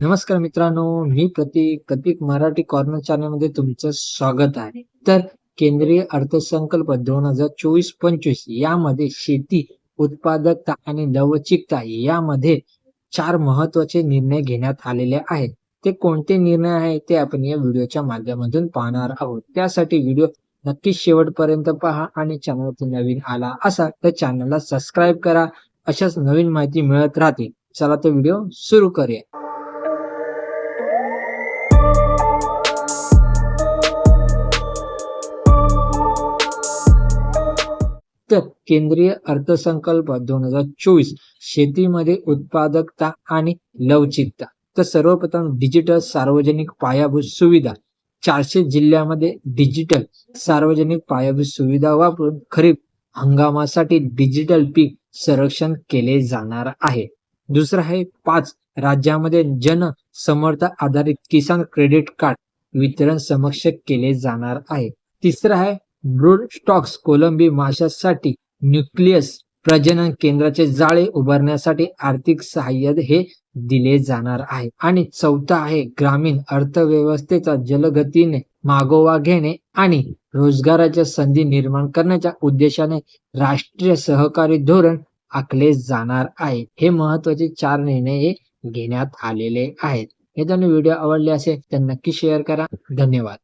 नमस्कार मित्रांनो मी प्रतीक प्रतीक मराठी कॉर्नर चॅनलमध्ये तुमचं स्वागत आहे. तर केंद्रीय अर्थसंकल्प दोन हजार चोवीस पंचवीस यामध्ये शेती उत्पादकता आणि लवचिकता यामध्ये चार महत्त्वाचे निर्णय घेण्यात आलेले आहेत. ते कोणते निर्णय आहेत ते आपण या व्हिडिओच्या माध्यमातून पाहणार आहोत. त्यासाठी व्हिडिओ नक्कीच शेवटपर्यंत पहा आणि चॅनलवरती नवीन आला असा तर चॅनलला सबस्क्राईब करा. अशाच नवीन माहिती मिळत राहते. चला तो व्हिडिओ सुरू करूया. तर केंद्रीय अर्थसंकल्प दोन हजार चोवीस शेतीमध्ये उत्पादकता आणि लवचिकता. तर सर्वप्रथम डिजिटल सार्वजनिक पायाभूत सुविधा. चारशे जिल्ह्यामध्ये डिजिटल सार्वजनिक पायाभूत सुविधा वापरून खरीप हंगामासाठी डिजिटल पीक संरक्षण केले जाणार आहे. दुसरं आहे पाच राज्यामध्ये जन समर्थ आधारित किसान क्रेडिट कार्ड वितरण समक्ष केले जाणार आहे. तिसरं आहे ब्रूड स्टॉक्स कोलंबी माशासाठी न्यूक्लियस प्रजनन केंद्राचे जाळे उभारण्यासाठी आर्थिक सहाय्य हे दिले जाणार आहे. आणि चौथा आहे ग्रामीण अर्थव्यवस्थेचा जलगतीने मागोवा घेणे आणि रोजगाराच्या संधी निर्माण करण्याच्या उद्देशाने राष्ट्रीय सहकारी धोरण आखले जाणार आहे. हे महत्त्वाचे चार निर्णय हे घेण्यात आलेले आहेत. हे त्यांनी व्हिडिओ आवडले असेल तर नक्की शेअर करा. धन्यवाद.